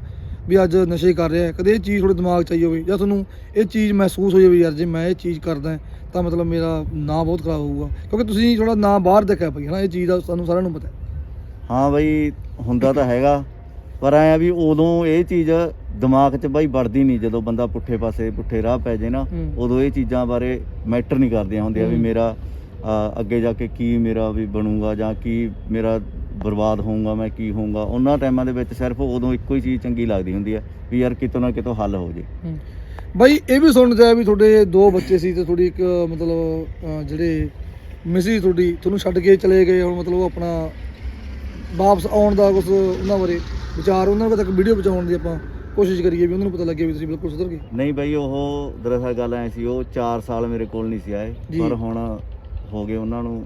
ਵੀ ਅੱਜ ਨਸ਼ੇ ਕਰ ਰਿਹਾ ਕਦੇ ਇਹ ਚੀਜ਼ ਤੁਹਾਡੇ ਦਿਮਾਗ 'ਚ ਆਈ ਹੋਵੇ ਜਾਂ ਤੁਹਾਨੂੰ ਇਹ ਚੀਜ਼ ਮਹਿਸੂਸ ਹੋ ਜਾਵੇ ਯਾਰ ਜੇ ਮੈਂ ਇਹ ਚੀਜ਼ ਕਰਦਾ ਤਾਂ ਮਤਲਬ ਮੇਰਾ ਨਾਂ ਬਹੁਤ ਖਰਾਬ ਹੋਊਗਾ। ਕਿਉਂਕਿ ਤੁਸੀਂ ਥੋੜਾ ਨਾਂ ਬਾਹਰ ਦੇਖਿਆ ਪਈ ਹਨਾ ਇਹ ਚੀਜ਼ ਦਾ ਸਾਨੂੰ ਸਾਰਿਆਂ ਨੂੰ ਪਤਾ ਹੈ। ਹਾਂ ਬਈ ਹੁੰਦਾ ਤਾਂ ਹੈਗਾ ਪਰ ਐ ਆ ਵੀ ਉਦੋਂ ਇਹ ਚੀਜ਼ ਦਿਮਾਗ 'ਚ ਬਾਈ ਵੜਦੀ ਨਹੀਂ ਜਦੋਂ ਬੰਦਾ ਪੁੱਠੇ ਪਾਸੇ ਪੁੱਠੇ ਰਾਹ ਪੈ ਜੇ ਨਾ ਹੂੰ। ਉਦੋਂ ਇਹ ਚੀਜ਼ਾਂ ਬਾਰੇ ਮੈਟਰ ਨਹੀਂ ਕਰਦੀਆਂ ਹੁੰਦੀਆਂ ਵੀ ਹੂੰ। ਮੇਰਾ ਅ, ਅੱਗੇ ਜਾ ਕੇ ਕੀ ਮੇਰਾ ਵੀ ਬਣੂਗਾ ਜਾਂ ਕੀ ਮੇਰਾ ਬਰਬਾਦ ਹੋਊਗਾ ਮੈਂ ਕੀ ਹੋਊਗਾ। ਉਹਨਾਂ ਟਾਈਮਾਂ ਦੇ ਵਿੱਚ ਸਿਰਫ ਉਦੋਂ ਇੱਕੋ ਹੀ ਚੀਜ਼ ਚੰਗੀ ਲੱਗਦੀ ਹੁੰਦੀ ਹੈ ਵੀ ਯਾਰ ਕਿਤੋਂ ਨਾ ਕਿਤੋਂ ਹੱਲ ਹੋ ਜੇ। ਬਾਈ ਇਹ ਵੀ ਸੁਣਨ ਚ ਆਇਆ ਵੀ ਤੁਹਾਡੇ ਦੋ ਬੱਚੇ ਸੀ ਤੇ ਤੁਹਾਡੀ ਇੱਕ ਮਤਲਬ ਜਿਹੜੇ ਮਿਸੀ ਤੁਹਾਡੀ ਤੁਹਾਨੂੰ ਛੱਡ ਕੇ ਚਲੇ ਗਏ ਹੁਣ ਮਤਲਬ ਆਪਣਾ ਵਾਪਸ ਆਉਣ ਦਾ ਕੁਝ ਉਹਨਾਂ ਬਾਰੇ ਵਿਚਾਰ ਉਹਨਾਂ ਤੱਕ ਵੀਡੀਓ ਪਹੁੰਚਾਉਣ ਦੀ ਆਪਾਂ ਕੋਸ਼ਿਸ਼ ਕਰੀਏ ਵੀ ਉਹਨਾਂ ਨੂੰ ਪਤਾ ਲੱਗੇ ਵੀ ਤੁਸੀਂ ਬਿਲਕੁਲ ਸੁਧਰ ਗਏ ਨਹੀਂ ਬਾਈ ਉਹ ਦਰਅਸਲ ਗੱਲ ਐ ਸੀ ਉਹ 4 ਸਾਲ ਮੇਰੇ ਕੋਲ ਨਹੀਂ ਸੀ ਆਏ। ਪਰ ਹੁਣ ਹੋ ਗਏ ਉਹਨਾਂ ਨੂੰ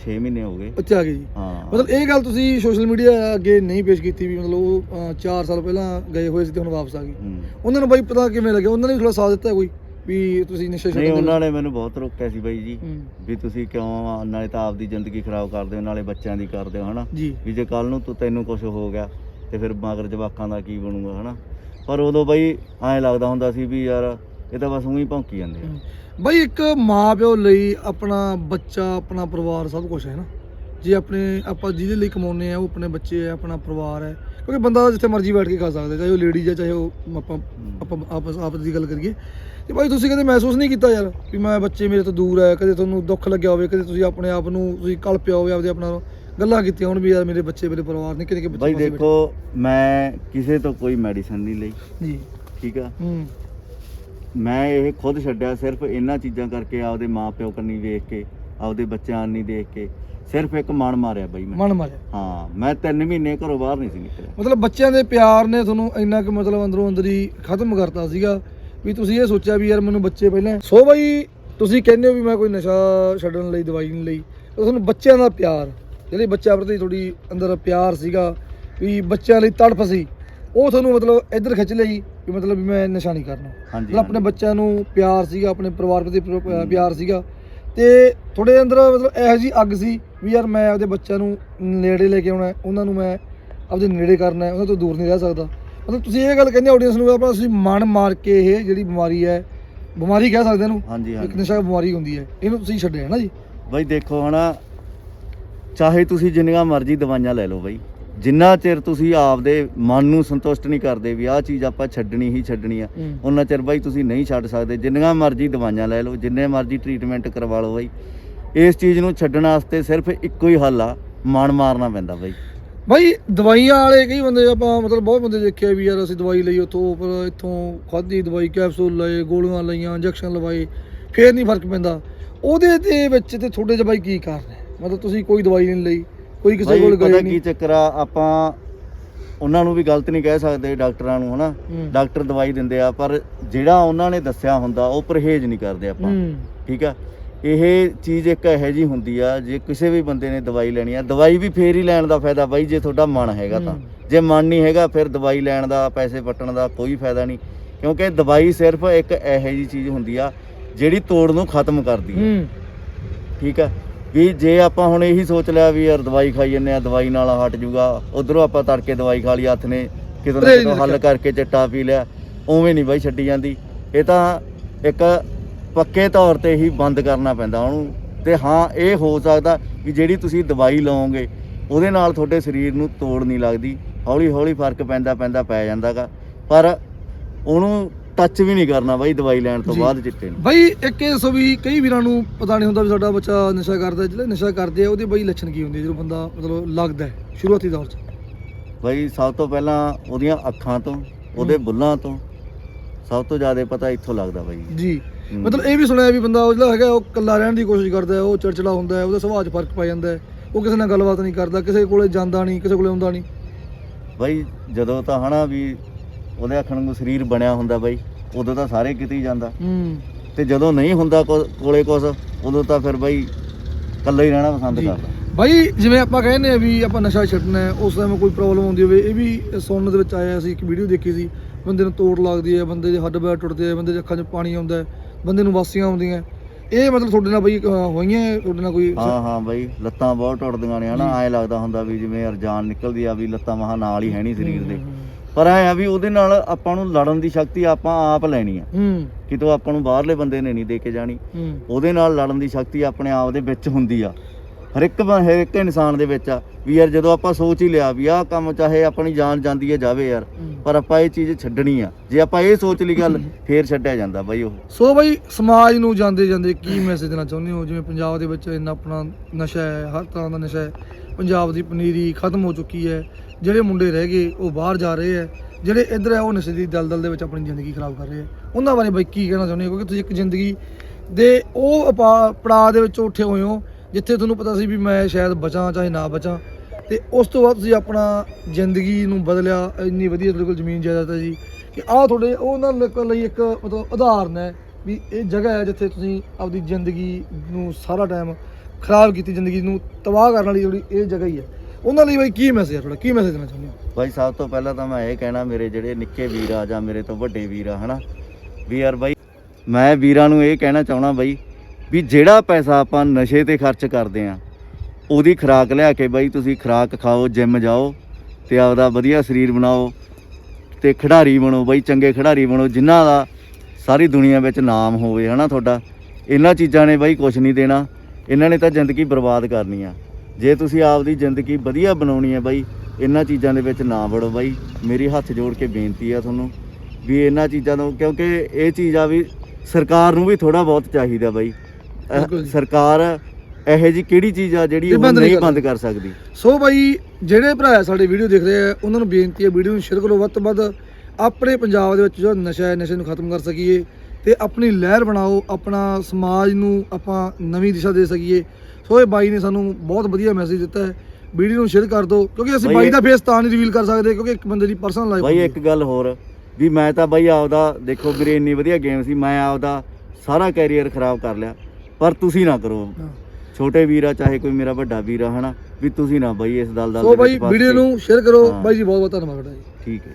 6 ਮਹੀਨੇ ਹੋ ਗਏ। ਅੱਛਾ ਆ ਗਏ ਜੀ। ਹਾਂ। ਮਤਲਬ ਇਹ ਗੱਲ ਤੁਸੀਂ ਸੋਸ਼ਲ ਮੀਡੀਆ ਅੱਗੇ ਨਹੀਂ ਪੇਸ਼ ਕੀਤੀ ਵੀ ਮਤਲਬ ਉਹ 4 ਸਾਲ ਪਹਿਲਾਂ ਗਏ ਹੋਏ ਸੀ ਤੇ ਹੁਣ ਵਾਪਸ ਆ ਗਏ। ਹੂੰ। ਉਹਨਾਂ ਨੂੰ ਬਾਈ ਪਤਾ ਕਿਵੇਂ ਲੱਗਿਆ? ਉਹਨਾਂ ਨੇ ਵੀ ਥੋੜਾ ਸਾਥ ਦਿੱਤਾ ਕੋਈ ਵੀ ਤੁਸੀਂ ਨਸ਼ੇ ਛੱਡਣ ਨਹੀਂ ਦੇ ਉਹਨਾਂ ਨੇ ਮੈਨੂੰ ਬਹੁਤ ਰੋਕਿਆ ਸੀ ਬਾਈ ਜੀ ਹੂੰ, ਵੀ ਤੁਸੀਂ ਕਿਉਂ ਨਾਲੇ ਤਾਂ ਆਪਦੀ ਜ਼ਿੰਦਗੀ ਖਰਾਬ ਕਰਦੇ ਹੋ ਨਾਲੇ ਬੱਚਿਆਂ ਦੀ ਕਰਦੇ ਹੋ ਹਨਾ? ਜੀ। ਵੀ ਜੇ ਕੱਲ ਨੂੰ ਤੂੰ ਤੈਨੂੰ ਕੁਝ ਹੋ ਗਿਆ ਤੇ ਫਿਰ ਮਗਰ ਜਵਾਕਾਂ ਦਾ ਕੀ ਬਣੂਗਾ ਹਨਾ? ਪਰ ਉਦੋਂ ਬਾਈ ਐਂ ਲੱਗਦਾ ਹੁੰਦਾ ਸੀ ਵੀ ਯਾਰ ਇਹ ਤਾਂ ਬਸ ਉਹੀ ਭੌਂਕੀ ਜਾਂਦੇ ਆ। ਬਈ ਇੱਕ ਮਾਂ ਪਿਓ ਲਈ ਆਪਣਾ ਬੱਚਾ ਆਪਣਾ ਪਰਿਵਾਰ ਸਭ ਕੁਝ ਹੈ ਨਾ। ਜੇ ਆਪਣੇ ਆਪਾਂ ਜਿਹਦੇ ਲਈ ਕਮਾਉਂਦੇ ਆ ਉਹ ਆਪਣੇ ਬੱਚੇ ਆ ਆਪਣਾ ਪਰਿਵਾਰ ਹੈ। ਕਿਉਂਕਿ ਬੰਦਾ ਜਿੱਥੇ ਮਰਜ਼ੀ ਬੈਠ ਕੇ ਖਾ ਸਕਦਾ ਚਾਹੇ ਉਹ ਲੇਡੀ ਹੈ ਚਾਹੇ ਉਹ ਆਪਾਂ ਆਪਾਂ ਆਪਸ ਆਪਸ ਦੀ ਗੱਲ ਕਰੀਏ। ਤੇ ਭਾਈ ਤੁਸੀਂ ਕਦੇ ਮਹਿਸੂਸ ਨਹੀਂ ਕੀਤਾ ਯਾਰ ਵੀ ਮੈਂ ਬੱਚੇ ਮੇਰੇ ਤੋਂ ਦੂਰ ਹੈ ਕਦੇ ਤੁਹਾਨੂੰ ਦੁੱਖ ਲੱਗਿਆ ਹੋਵੇ ਕਦੇ ਤੁਸੀਂ ਆਪਣੇ ਆਪ ਨੂੰ ਤੁਸੀਂ ਕਲਪਿਆ ਹੋਵੇ ਆਪਦੇ ਆਪਣਾ ਗੱਲਾਂ ਕੀਤੀਆਂ ਹੋਣ ਵੀ ਯਾਰ ਮੇਰੇ ਬੱਚੇ ਮੇਰੇ ਪਰਿਵਾਰ ਨੇ ਕਿਤੇ ਕਿ ਬੱਚੇ ਬਾਈ ਪਾਸੇ ਦੇਖੋ ਮੈਂ ਕਿਸੇ ਤੋਂ ਕੋਈ ਮੈਡੀਸਨ ਨਹੀਂ ਲਈ। ਜੀ। ਠੀਕ ਆ? ਹੂੰ। ਮੈਂ ਇਹ ਖੁਦ ਛੱਡਿਆ ਸਿਰਫ ਇਹਨਾਂ ਚੀਜ਼ਾਂ ਕਰਕੇ ਆਪਦੇ ਮਾਪਿਓ ਕੰਨੀ ਵੇਖ ਕੇ ਆਪਦੇ ਬੱਚਿਆਂ ਨਹੀਂ ਦੇਖ ਕੇ ਸਿਰਫ ਇੱਕ ਮਨ ਮਾਰਿਆ ਬਾਈ ਮੈਂ। ਮਨ ਮਾਰਿਆ। ਹਾਂ ਮੈਂ 3 ਮਹੀਨੇ ਘਰੋਂ ਬਾਹਰ ਨਹੀਂ ਸੀ ਨਿਕਲਿਆ। ਮਤਲਬ ਬੱਚਿਆਂ ਦੇ ਪਿਆਰ ਨੇ ਤੁਹਾਨੂੰ ਇੰਨਾ ਕੁ ਮਤਲਬ ਅੰਦਰੋਂ ਅੰਦਰ ਹੀ ਖਤਮ ਕਰਤਾ ਸੀਗਾ ਵੀ ਤੁਸੀਂ ਇਹ ਸੋਚਿਆ ਵੀ ਯਾਰ ਮੈਨੂੰ ਬੱਚੇ ਪਹਿਲਾਂ। ਸੋ ਬਾਈ ਤੁਸੀਂ ਕਹਿੰਦੇ ਹੋ ਵੀ ਮੈਂ ਕੋਈ ਨਸ਼ਾ ਛੱਡਣ ਲਈ ਦਵਾਈ ਨਹੀਂ ਲਈ। ਤੁਹਾਨੂੰ ਬੱਚਿਆਂ ਦਾ ਪਿਆਰ ਜਿਹੜੇ ਬੱਚਿਆਂ ਪ੍ਰਤੀ ਥੋੜੀ ਅੰਦਰ ਪਿਆਰ ਸੀਗਾ ਵੀ ਬੱਚਿਆਂ ਲਈ ਤੜਫ ਸੀ। ਉਹ ਤੁਹਾਨੂੰ ਮਤਲਬ ਇੱਧਰ ਖਿੱਚ ਲਈ ਵੀ ਮਤਲਬ ਵੀ ਮੈਂ ਨਸ਼ਾ ਨਹੀਂ ਕਰਨਾ। ਹਾਂਜੀ ਮਤਲਬ ਆਪਣੇ ਹਾਂਜੀ। ਬੱਚਿਆਂ ਨੂੰ ਪਿਆਰ ਸੀਗਾ ਆਪਣੇ ਪਰਿਵਾਰ ਪ੍ਰਤੀ ਪਿ- ਪਿਆਰ ਸੀਗਾ। ਤੇ ਤੁਹਾਡੇ ਅੰਦਰ ਮਤਲਬ ਇਹੋ ਜੀ ਅੱਗ ਸੀ ਵੀ ਯਾਰ ਮੈਂ ਆਪਦੇ ਬੱਚਿਆਂ ਨੂੰ ਨੇੜੇ ਲੈ ਕੇ ਆਉਣਾ ਹੈ, ਉਹਨਾਂ ਨੂੰ ਮੈਂ ਆਪਦੇ ਨੇੜੇ ਕਰਨਾ ਹੈ ਉਹਨਾਂ ਤੋਂ ਦੂਰ ਨਹੀਂ ਰਹਿ ਸਕਦਾ। ਮਤਲਬ ਤੁਸੀਂ ਇਹ ਗੱਲ ਕਹਿੰਦੇ ਆਡੀਅנס ਨੂੰ ਆਪਣਾ ਤੁਸੀਂ ਮਨ ਮਾਰ ਕੇ ਇਹ ਜਿਹੜੀ ਬਿਮਾਰੀ ਹੈ ਬਿਮਾਰੀ ਕਹਿ ਸਕਦੇ ਇਹਨੂੰ ਹਾਂਜੀ ਇੱਕ ਹਾਂਜੀ ਨਸ਼ਾ ਬਿਮਾਰੀ ਹੁੰਦੀ ਹੈ ਇਹਨੂੰ ਤੁਸੀਂ ਛੱਡਿਆ ਹੈ ਨਾ ਜੀ? ਬਾਈ ਦੇਖੋ ਹਨਾ ਚਾਹੇ ਤੁਸੀਂ ਜਿੰਨੀਆਂ ਮਰਜ਼ੀ ਦਵਾਈਆਂ ਲੈ ਲਓ ਬਾਈ। ਜਿੰਨਾ ਚਿਰ ਤੁਸੀਂ ਆਪਦੇ ਮਨ ਨੂੰ ਸੰਤੁਸ਼ਟ ਨਹੀਂ ਕਰਦੇ ਵੀ ਆਹ ਚੀਜ਼ ਆਪਾਂ ਛੱਡਣੀ ਹੀ ਛੱਡਣੀ ਆ ਉਹਨਾਂ ਚਿਰ ਬਾਈ ਤੁਸੀਂ ਨਹੀਂ ਛੱਡ ਸਕਦੇ। ਜਿੰਨੀਆਂ ਮਰਜ਼ੀ ਦਵਾਈਆਂ ਲੈ ਲਓ ਜਿੰਨੇ ਮਰਜ਼ੀ ਟ੍ਰੀਟਮੈਂਟ ਕਰਵਾ ਲਓ ਬਾਈ। ਇਸ ਚੀਜ਼ ਨੂੰ ਛੱਡਣ ਵਾਸਤੇ ਸਿਰਫ ਇੱਕੋ ਹੀ ਹੱਲ ਆ ਮਨ ਮਾਰਨਾ ਪੈਂਦਾ ਬਾਈ। ਭਾਈ ਦਵਾਈਆਂ ਵਾਲੇ ਕਈ ਬੰਦੇ ਆਪਾਂ ਮਤਲਬ ਬਹੁਤ ਬੰਦੇ ਦੇਖਿਆ ਵੀ ਯਾਰ ਅਸੀਂ ਦਵਾਈ ਲਈ ਉਥੋਂ ਪਰ ਇੱਥੋਂ ਖਾਧੀ ਦਵਾਈ ਕੈਪਸੂਲ ਲਏ ਗੋਲੀਆਂ ਲਈਆਂ ਇੰਜੈਕਸ਼ਨ ਲਵਾਏ ਫੇਰ ਨਹੀਂ ਫ਼ਰਕ ਪੈਂਦਾ। ਉਹਦੇ ਦੇ ਵਿੱਚ ਤੇ ਤੁਹਾਡੇ ਚ ਬਾਈ ਕੀ ਕਾਰਨ ਹੈ? ਮਤਲਬ ਤੁਸੀਂ ਕੋਈ ਦਵਾਈ ਨਹੀਂ ਲਈ। ਕੋਈ ਕਿਸੇ ਕੋਲ ਪਤਾ ਗਏ ਕੀ ਨਹੀਂ ਚੱਕਰ ਆ ਆਪਾਂ ਉਹਨਾਂ ਨੂੰ ਵੀ ਗਲਤ ਨਹੀਂ ਕਹਿ ਸਕਦੇ ਡਾਕਟਰਾਂ ਨੂੰ ਹਨਾ। ਡਾਕਟਰ ਦਵਾਈ ਦਿੰਦੇ ਆ ਪਰ ਜਿਹੜਾ ਉਹਨਾਂ ਨੇ ਦੱਸਿਆ ਹੁੰਦਾ ਉਹ ਪਰਹੇਜ਼ ਨਹੀਂ ਕਰਦੇ ਆਪਾਂ। ਠੀਕ ਆ? ਇਹ ਚੀਜ਼ ਇੱਕ ਇਹੋ ਜੀ ਹੁੰਦੀ ਆ ਜੇ ਕਿਸੇ ਵੀ ਬੰਦੇ ਨੇ ਦਵਾਈ ਲੈਣੀ ਆ ਦਵਾਈ ਵੀ ਫੇਰ ਹੀ ਲੈਣ ਦਾ ਫਾਇਦਾ ਬਾਈ ਜੇ ਤੁਹਾਡਾ ਮਨ ਹੈਗਾ ਤਾਂ। ਜੇ ਮਨ ਨਹੀਂ ਹੈਗਾ ਫਿਰ ਦਵਾਈ ਲੈਣ ਦਾ ਪੈਸੇ ਪੱਟਣ ਦਾ ਕੋਈ ਫਾਇਦਾ ਨਹੀਂ। ਕਿਉਂਕਿ ਦਵਾਈ ਸਿਰਫ ਇੱਕ ਇਹੋ ਜੀ ਚੀਜ਼ ਹੁੰਦੀ ਆ ਜਿਹੜੀ ਤੋੜ ਨੂੰ ਖਤਮ ਕਰਦੀ ਹੂੰ। ਠੀਕ ਆ? ਵੀ ਜੇ ਆਪਾਂ ਹੁਣ ਇਹੀ ਸੋਚ ਲਿਆ ਵੀ ਯਾਰ ਦਵਾਈ ਖਾਈ ਜੰਨੇ ਆ ਦਵਾਈ ਨਾਲ ਹਟ ਜੂਗਾ ਉਧਰੋਂ ਆਪਾਂ ਤੜਕੇ ਦਵਾਈ ਖਾ ਲਈ ਹੱਥ ਨੇ ਕਿਤੋਂ ਨਾ ਕਿਤੋਂ ਹੱਲ। ਕਰਕੇ ਚਿੱਟਾ ਪੀ ਲਿਆ ਉਵੇਂ ਨਹੀਂ ਬਾਈ ਛੱਡੀ ਜਾਂਦੀ। ਇਹ ਤਾਂ ਇੱਕ ਪੱਕੇ ਤੌਰ ਤੇ ਹੀ ਬੰਦ ਕਰਨਾ ਪੈਂਦਾ ਉਹਨੂੰ। ਤੇ ਹਾਂ ਇਹ ਹੋ ਸਕਦਾ ਕਿ ਜਿਹੜੀ ਤੁਸੀਂ ਦਵਾਈ ਲਓਗੇ ਉਹਦੇ ਨਾਲ ਤੁਹਾਡੇ ਸਰੀਰ ਨੂੰ ਤੋੜ ਨਹੀਂ ਲੱਗਦੀ। ਹੌਲੀ ਹੌਲੀ ਫ਼ਰਕ ਪੈਂਦਾ ਪੈਂਦਾ ਪੈ ਜਾਂਦਾਗਾ। ਪਰ ਉਹਨੂੰ ਟੱਚ ਵੀ ਨਹੀਂ ਕਰਨਾ ਬਾਈ ਦਵਾਈ ਲੈਣ ਤੋਂ ਜੀ। ਬਾਅਦ ਚਿੱਟੇ ਨੂੰ। ਬਾਈ ਇੱਕ ਇਹ ਦੱਸੋ ਵੀ ਕਈ ਵੀਰਾਂ ਨੂੰ ਪਤਾ ਨਹੀਂ ਹੁੰਦਾ ਵੀ ਸਾਡਾ ਬੱਚਾ ਨਸ਼ਾ ਕਰਦਾ ਜਿਹੜੇ ਨਸ਼ਾ ਕਰਦੇ ਆ ਉਹਦੇ ਬਾਈ ਲੱਛਣ ਕੀ ਹੁੰਦੇ ਆ ਜਦੋਂ ਬੰਦਾ ਮਤਲਬ ਲੱਗਦਾ ਹੈ ਸ਼ੁਰੂਆਤੀ ਦੌਰ 'ਚ? ਬਾਈ ਸਭ ਤੋਂ ਪਹਿਲਾਂ ਉਹਦੀਆਂ ਅੱਖਾਂ ਤੋਂ ਉਹਦੇ ਬੁੱਲਾਂ ਤੋਂ ਸਭ ਤੋਂ ਜ਼ਿਆਦਾ ਪਤਾ ਇੱਥੋਂ ਲੱਗਦਾ ਬਾਈ। ਜੀ। ਹੂੰ। ਮਤਲਬ ਇਹ ਵੀ ਸੁਣਿਆ ਵੀ ਬੰਦਾ ਉਹ ਜਿਹੜਾ ਹੈਗਾ ਉਹ ਇਕੱਲਾ ਰਹਿਣ ਦੀ ਕੋਸ਼ਿਸ਼ ਕਰਦਾ ਹੈ ਉਹ ਚਰਚਲਾ ਹੁੰਦਾ ਹੈ ਉਹਦੇ ਸੁਭਾਅ 'ਚ ਫ਼ਰਕ ਪੈ ਜਾਂਦਾ ਹੈ ਉਹ ਕਿਸੇ ਨਾਲ ਗੱਲਬਾਤ ਨਹੀਂ ਕਰਦਾ ਕਿਸੇ ਕੋਲੇ ਜਾਂਦਾ ਨਹੀਂ ਕਿਸੇ ਕੋਲੇ ਆਉਂਦਾ ਨਹੀਂ। ਬਾਈ ਜਦੋਂ ਤਾਂ ਹਨਾ ਵੀ ਉਹਦੇ ਅੱਖਾਂ ਨੂੰ ਸਰੀਰ ਬਣਿਆ ਹੁੰਦਾ ਬਾਈ ਉਦੋਂ ਤਾਂ ਸਾਰੇ ਕਿਤੇ ਹੀ ਜਾਂਦਾ। ਹੂੰ। ਤੇ ਜਦੋਂ ਨਹੀਂ ਹੁੰਦਾ ਕੋ- ਕੋਲੇ ਕੁਛ ਉਦੋਂ ਤਾਂ ਫਿਰ ਬਾਈ ਇਕੱਲਾ ਹੀ ਰਹਿਣਾ ਪਸੰਦ ਜੀ। ਕਰਦਾ। ਬਾਈ ਜਿਵੇਂ ਆਪਾਂ ਕਹਿੰਦੇ ਆ ਵੀ ਆਪਾਂ ਨਸ਼ਾ ਛੱਡਣਾ ਹੈ ਉਸ ਟਾਈਮ ਕੋਈ ਪ੍ਰੋਬਲਮ ਆਉਂਦੀ ਹੋਵੇ ਇਹ ਵੀ ਸੁਣਨ ਦੇ ਵਿੱਚ ਆਇਆ ਸੀ ਇੱਕ ਵੀਡੀਓ ਦੇਖੀ ਸੀ ਬੰਦੇ ਨੂੰ ਤੋੜ ਲੱਗਦੀ ਹੈ ਬੰਦੇ ਦੇ ਹੱਡ ਪੈਰ ਟੁੱਟਦੇ ਆ ਬੰਦੇ ਦੇ ਅੱਖਾਂ 'ਚ ਪਾਣੀ ਆਉਂਦਾ ਹੈ ਬੰਦੇ ਨੂੰ ਵਾਸੀਆਂ ਆਉਂਦੀਆਂ ਇਹ ਮਤਲਬ ਤੁਹਾਡੇ ਨਾਲ ਬਾਈ ਅਹ, ਹੋਈਆਂ ਹੈ? ਤੁਹਾਡੇ ਨਾਲ ਕੋਈ ਹਾਂ ਹਾਂ ਬਾਈ ਲੱਤਾਂ ਬਹੁਤ ਟੁੱਟਦੀਆਂ ਨੇ ਹਨਾ ਐ ਲੱਗਦਾ ਹੁੰਦਾ ਵੀ ਜਿਵੇਂ ਯਾਰ ਜਾਨ ਨਿਕਲਦੀ ਆ ਵੀ ਲੱਤਾਂ ਮਹਾ ਨਾਲ ਹੀ ਹੈ ਨਹੀਂ ਸਰੀਰ ਦੇ। ਪਰ ਐ ਆ ਵੀ ਉਹਦੇ ਨਾਲ ਆਪਾਂ ਨੂੰ ਲੜਨ ਦੀ ਸ਼ਕਤੀ ਆਪਾਂ ਆਪ ਲੈਣੀ ਆ। ਹੂੰ। ਕਿਤੋਂ ਆਪਾਂ ਨੂੰ ਬਾਹਰਲੇ ਬੰਦੇ ਨੇ ਨਹੀਂ ਦੇ ਕੇ ਜਾਣੀ। ਹੂੰ। ਉਹਦੇ ਨਾਲ ਲੜਨ ਦੀ ਸ਼ਕਤੀ ਆਪਣੇ ਆਪ ਦੇ ਵਿੱਚ ਹੁੰਦੀ ਆ। ਹਰ ਇੱਕ ਬ- ਹਰ ਇੱਕ ਇਨਸਾਨ ਦੇ ਵਿੱਚ ਆ ਵੀ ਯਾਰ ਜਦੋਂ ਆਪਾਂ ਸੋਚ ਹੀ ਲਿਆ ਵੀ ਆਹ ਕੰਮ ਚਾਹੇ ਆਪਣੀ ਜਾਨ ਜਾਂਦੀ ਹੈ ਜਾਵੇ ਯਾਰ ਹੂੰ। ਪਰ ਆਪਾਂ ਇਹ ਚੀਜ਼ ਛੱਡਣੀ ਆ। ਜੇ ਆਪਾਂ ਇਹ ਸੋਚ ਲਈ ਗੱਲ ਫੇਰ ਛੱਡਿਆ ਜਾਂਦਾ ਬਾਈ ਉਹ। ਸੋ ਬਾਈ ਸਮਾਜ ਨੂੰ ਜਾਂਦੇ ਜਾਂਦੇ ਕੀ ਮੈਸੇਜ ਦੇਣਾ ਚਾਹੁੰਦੇ ਹੋ? ਜਿਵੇਂ ਪੰਜਾਬ ਦੇ ਵਿੱਚ ਇੰਨਾ ਆਪਣਾ ਨਸ਼ਾ ਹੈ ਹਰ ਤਰ੍ਹਾਂ ਦਾ ਨਸ਼ਾ ਹੈ। ਪੰਜਾਬ ਦੀ ਪਨੀਰੀ ਖਤਮ ਹੋ ਚੁੱਕੀ ਹੈ। ਜਿਹੜੇ ਮੁੰਡੇ ਰਹਿ ਗਏ, ਉਹ ਬਾਹਰ ਜਾ ਰਹੇ ਹੈ। ਜਿਹੜੇ ਇੱਧਰ ਹੈ, ਉਹ ਨਸ਼ੇ ਦੀ ਦਲਦਲ ਦੇ ਵਿੱਚ ਆਪਣੀ ਜ਼ਿੰਦਗੀ ਖਰਾਬ ਕਰ ਰਹੇ ਹੈ। ਉਹਨਾਂ ਬਾਰੇ ਬਾਈ ਕੀ ਕਹਿਣਾ ਚਾਹੁੰਦੇ ਹੋ? ਕਿਉਂਕਿ ਤੁਸੀਂ ਇੱਕ ਜ਼ਿੰਦਗੀ ਦੇ ਉਹ ਆਪਾ- ਪੜਾਅ ਦੇ ਵਿੱਚੋਂ ਉੱਠੇ ਹੋਏ ਹੋ, ਜਿੱਥੇ ਤੁਹਾਨੂੰ ਪਤਾ ਸੀ ਵੀ ਮੈਂ ਸ਼ਾਇਦ ਬਚਾਂ ਚਾਹੇ ਨਾ ਬਚਾਂ। ਤੇ ਉਸ ਤੋਂ ਬਾਅਦ ਤੁਸੀਂ ਆਪਣਾ ਜ਼ਿੰਦਗੀ ਨੂੰ ਬਦਲਿਆ। ਇੰਨੀ ਵਧੀਆ ਤੁਹਾਡੇ ਕੋਲ ਜ਼ਮੀਨ ਜਾਇਦਾਦ ਹੈ ਜੀ। ਕਿ ਆਹ ਤੁਹਾਡੇ, ਉਹਨਾਂ ਲੋਕਾਂ ਲਈ ਇੱਕ ਮਤਲਬ ਉਦਾਹਰਨ ਹੈ ਵੀ ਇਹ ਜਗ੍ਹਾ ਹੈ ਜਿੱਥੇ ਤੁਸੀਂ ਆਪਦੀ ਜ਼ਿੰਦਗੀ ਨੂੰ ਸਾਰਾ ਟਾਈਮ ਖਰਾਬ ਕੀਤੀ ਜ਼ਿੰਦਗੀ ਨੂੰ, ਤਬਾਹ ਕਰਨ ਵਾਲੀ ਜਿਹੜੀ ਇਹ ਜਗ੍ਹਾ ਹੀ ਹੈ। ਉਹਨਾਂ ਲਈ ਬਾਈ ਕੀ ਮੈਸੇਜ ਹੈ ਤੁਹਾਡਾ? ਕੀ ਮੈਸੇਜ ਦੇਣਾ ਚਾਹੁੰਦੇ ਹੋ? ਬਾਈ, ਸਭ ਤੋਂ ਪਹਿਲਾਂ ਤਾਂ ਮੈਂ ਇਹ ਕਹਿਣਾ, ਮੇਰੇ ਜਿਹੜੇ ਨਿੱਕੇ ਵੀਰ ਆ ਜਾਂ ਮੇਰੇ ਤੋਂ ਵੱਡੇ ਵੀਰ ਆ, ਹਨਾ? ਵੀ ਯਾਰ ਬਾਈ, ਮੈਂ ਵੀਰਾਂ ਨੂੰ ਇਹ ਕਹਿਣਾ ਚਾਹਣਾ ਬਾਈ ਵੀ ਜਿਹੜਾ ਪੈਸਾ ਆਪਾਂ ਨਸ਼ੇ ਤੇ ਖਰਚ ਕਰਦੇ ਆ, ਉਹਦੀ ਖੁਰਾਕ ਲਿਆ ਕੇ ਬਾਈ ਤੁਸੀਂ ਖੁਰਾਕ ਖਾਓ ਜਿਮ ਜਾਓ ਤੇ ਆਪਦਾ ਵਧੀਆ ਸਰੀਰ ਬਣਾਓ ਤੇ ਖਿਡਾਰੀ ਬਣੋ ਬਾਈ, ਚੰਗੇ ਖਿਡਾਰੀ ਬਣੋ ਜਿਨ੍ਹਾਂ ਦਾ ਸਾਰੀ ਦੁਨੀਆ ਵਿੱਚ ਨਾਮ ਹੋਵੇ, ਹਨਾ ਤੁਹਾਡਾ? ਇਹਨਾਂ ਚੀਜ਼ਾਂ ਨੇ ਬਾਈ ਕੁਝ ਨਹੀਂ ਦੇਣਾ। ਇਹਨਾਂ ਨੇ ਤਾਂ ਜ਼ਿੰਦਗੀ ਬਰਬਾਦ ਕਰਨੀ ਆ। ਜੇ ਤੁਸੀਂ ਆਪਦੀ ਜ਼ਿੰਦਗੀ ਵਧੀਆ ਬਣਾਉਣੀ ਹੈ ਬਾਈ ਇਹਨਾਂ ਚੀਜ਼ਾਂ ਦੇ ਵਿੱਚ ਨਾ ਵੜੋ ਬਾਈ। ਮੇਰੀ ਹੱਥ ਜੋੜ ਕੇ ਬੇਨਤੀ ਆ ਤੁਹਾਨੂੰ ਵੀ ਇਹਨਾਂ ਚੀਜ਼ਾਂ ਤੋਂ ਕਿਉਂਕਿ ਇਹ ਚੀਜ਼ ਆ ਵੀ ਸਰਕਾਰ ਨੂੰ ਵੀ ਥੋੜਾ ਬਹੁਤ ਚਾਹੀਦਾ ਬਾਈ। ਸਰਕਾਰ ਇਹੋ ਜੀ ਕਿਹੜੀ ਚੀਜ਼ ਆ ਜਿਹੜੀ ਉਹ ਨਹੀਂ ਬੰਦ ਕਰ ਸਕਦੀ? ਸੋ ਬਾਈ ਜਿਹੜੇ ਭਰਾ ਸਾਡੇ ਵੀਡੀਓ ਦੇਖ ਰਹੇ ਆ ਉਹਨਾਂ ਨੂੰ ਬੇਨਤੀ ਹੈ ਵੀਡੀਓ ਨੂੰ ਸ਼ੇਅਰ ਕਰੋ। ਵੱਧ ਤੋਂ ਵੱਧ ਆਪਣੇ ਪੰਜਾਬ ਦੇ ਵਿੱਚ ਜੋ ਨਸ਼ਾ ਹੈ ਨਸ਼ੇ ਨੂੰ ਖਤਮ ਕਰ ਸਕੀਏ। ਤੇ ਆਪਣੀ ਲਹਿਰ ਬਣਾਓ ਆਪਣਾ ਸਮਾਜ ਨੂੰ ਆਪਾਂ ਨਵੀਂ ਦਿਸ਼ਾ ਦੇ ਸਕੀਏ। ਸੋ ਇਹ ਬਾਈ ਨੇ ਸਾਨੂੰ ਬਹੁਤ ਵਧੀਆ ਮੈਸੇਜ ਦਿੱਤਾ ਹੈ। ਵੀਡੀਓ ਨੂੰ ਸ਼ੇਅਰ ਕਰ ਦਿਓ ਕਿਉਂਕਿ ਅਸੀਂ ਬਾਈ ਦਾ ਫੇਸ ਤਾਂ ਨਹੀਂ ਰਿਵੀਲ ਕਰ ਸਕਦੇ ਕਿਉਂਕਿ ਇੱਕ ਬੰਦੇ ਦੀ ਪਰਸਨਲ ਲਾਈਫ ਬਾਈ ਇੱਕ ਗੱਲ ਹੋਰ ਵੀ ਮੈਂ ਤਾਂ ਬਾਈ ਆਪਦਾ ਦੇਖੋ ਵੀਰੇ ਇੰਨੀ ਵਧੀਆ ਗੇਮ ਸੀ ਮੈਂ ਆਪਦਾ ਸਾਰਾ ਕੈਰੀਅਰ ਖਰਾਬ ਕਰ ਲਿਆ ਪਰ ਤੁਸੀਂ ਨਾ ਕਰੋ। ਛੋਟੇ ਵੀਰ ਚਾਹੇ ਕੋਈ ਮੇਰਾ ਵੱਡਾ ਵੀਰ ਹਨਾ ਵੀ ਤੁਸੀਂ ਨਾ ਬਾਈ ਇਸ ਦਲ ਦਲ ਸੋ ਦੇ ਬਾਈ ਵੀਡੀਓ ਨੂੰ ਸ਼ੇਅਰ ਕਰੋ। ਹਾਂ। ਬਾਈ ਜੀ ਬਹੁਤ ਬਹੁਤ ਧੰਨਵਾਦ ਜੀ। ਠੀਕ ਹੈ।